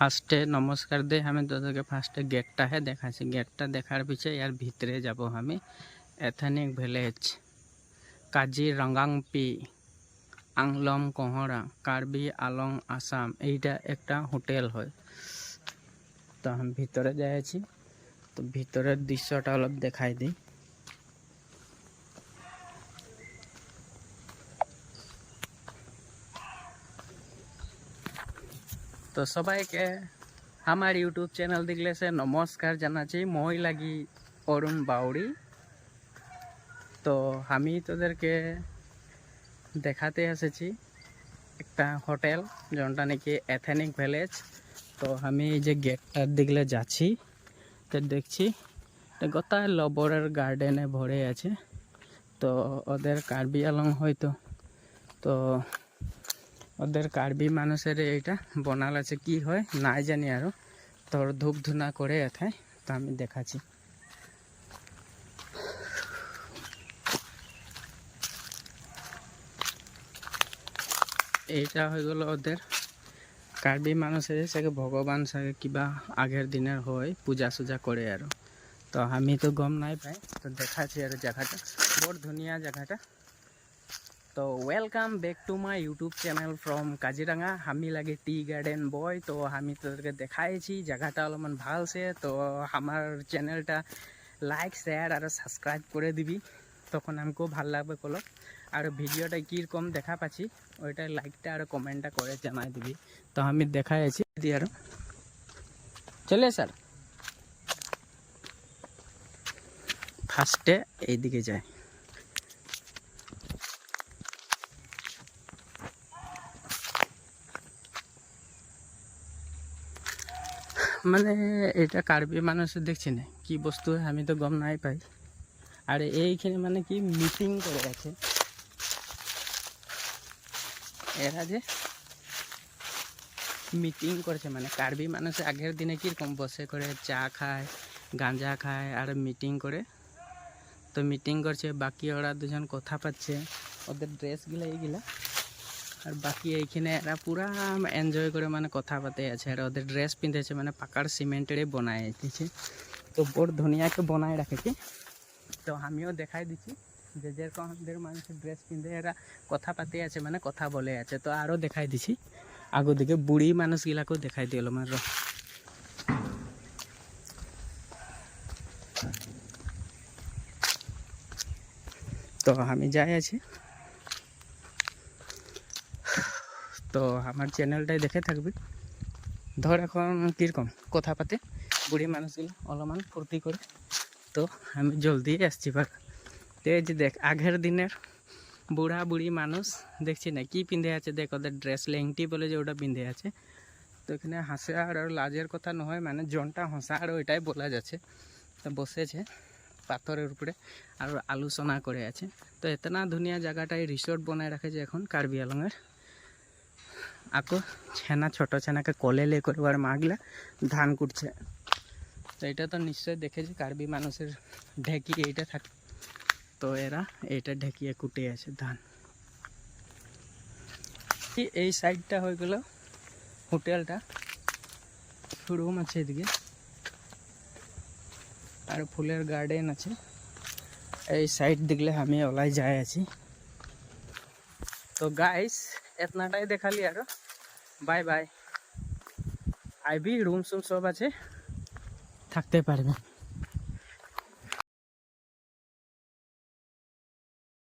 ফার্স্টে নমস্কার দে, আমি তোদেরকে ফার্স্টে গেটটা হে দেখাচ্ছি। গেটটা দেখার পিছে ইয়ার ভিতরে যাব আমি। এথেনিক ভিলেজ, কাজি রঙ্গাংপি আংলম কহরা, কার্বি আলং আসাম, এইটা একটা হোটেল হয়। তো আমি ভিতরে যাইছি তো ভিতরের দৃশ্যটা অলপ দেখাই দিই। তো সবাইকে আমার ইউটিউব চ্যানেল দেখলে সে নমস্কার জানাচ্ছি। মই লাগি অরুণ বাউরি তো আমি তোদেরকে দেখাতে এসেছি একটা হোটেল যেটা নাকি এথেনিক ভিলেজ তো আমি এই যে গেটটার দিকে যাচ্ছি, তো দেখছি গোটা লবরের গার্ডেনে ভরে আছে। তো ওদের কার্বি আলং হয়তো। তো ওদের কার্বি মানুষের এইটা বনাল আছে, কি হয় নাই জানি আরও। তোর ধূপ ধুনা করে এথায়, তো আমি দেখাচ্ছি। এইটা হয়ে গেল ওদের কার্বি মানুষের সাগে ভগবান সাগে কিবা আগের দিনের হয়, পূজা সুজা করে আর। তো আমি তো গম নাই পাই তো দেখাচ্ছি আর জায়গাটা। বড় ধুনিয়া জায়গাটা। তো welcome back to my YouTube channel from Kaziranga আমি লাগে টি গার্ডেন বয় তো আমি তোদেরকে দেখাইছি জায়গাটা অলপমান ভালছে তো আমার চ্যানেলটা লাইক শেয়ার আর সাবস্ক্রাইব করে দিবি। তখন আমাকেও ভালো লাগবে কলক আর ভিডিওটা কীরকম দেখা পাচ্ছি ওইটা লাইকটা আর কমেন্টটা করে জানাই দিবি। তো আমি দেখাইছি দি আর। চলে স্যার ফার্স্টে এইদিকে যায়। মানে এটা কার্বি মানুষ দেখছি না। কি বস্তু, আমি তো গম নাই পাই। আর এইখানে মানে কি মিটিং করে আছে। এরা যে মিটিং করছে মানে কার্বি মানুষ আগের দিনে কীরকম বসে করে চা খায়, গাঁজা খায় আর মিটিং করে। তো মিটিং করছে, বাকি ওরা দুজন কথা পাচ্ছে। ওদের ড্রেসগুলো এইগুলা। আর বাকি এইখানে এরা পুরা এনজয় করে মানে কথা পাতে আছে। আর ওদের ড্রেস পিঁধেছে মানে পাকার সিমেন্টের বনায় দিচ্ছে তো বড় ধুনিয়াকে বনায় রাখেছে তো আমিও দেখাই দিচ্ছি। যে যেরকম মানুষের ড্রেস পিঁধে, এরা কথা পাতে আছে মানে কথা বলে আছে। তো আরও দেখাই দিছি আগো দিকে বুড়ি মানুষগুলাকেও দেখাই দিল মানে। তো আমি যাই আছি। তো আমার চ্যানেলটাই দেখে থাকবি। ধর এখন কীরকম কথা পাতে বুড়ি মানুষগুলো অলপমান ফুর্তি করে। তো আমি জলদি আসছি বা এই যে দেখ, আগের দিনের বুড়া বুড়ি মানুষ, দেখছি না কি পিঁধে আছে, দেখ ওদের ড্রেস লেংটি বলে যে ওটা পিঁধে আছে। তো এখানে হাসে আর আর লাজের কথা নয় মানে জনটা হাসা আর ওইটাই বলা যাচ্ছে। তো বসেছে পাথরের উপরে আর আলোচনা করে আছে। তো এতনা ধুনিয়া জায়গাটায় রিসোর্ট বনায় রাখেছে এখন কার্বি আলংয়ের আকো ছেনা, ছোট ছেনাকে কোলে লে করে আর মাগলা, ধান কুটছে। তো এটা তো নিশ্চয় দেখেছি, কার্বি মানুষের ঢেকি এইটা থাকে তো এরা এইটা ঢেকিয়ে কুটে আছে ধান। এই সাইডটা হয়ে গেল হোটেলটা। রুম আছে এদিকে। আর ফুলের গার্ডেন আছে। এই সাইড দেখলে আমি ওলাই যাই আছি। তো গাইস এতনাটাই দেখালি আর। বাই বাই আইবি রুম সুম সব আছে। থাকতে পারবে।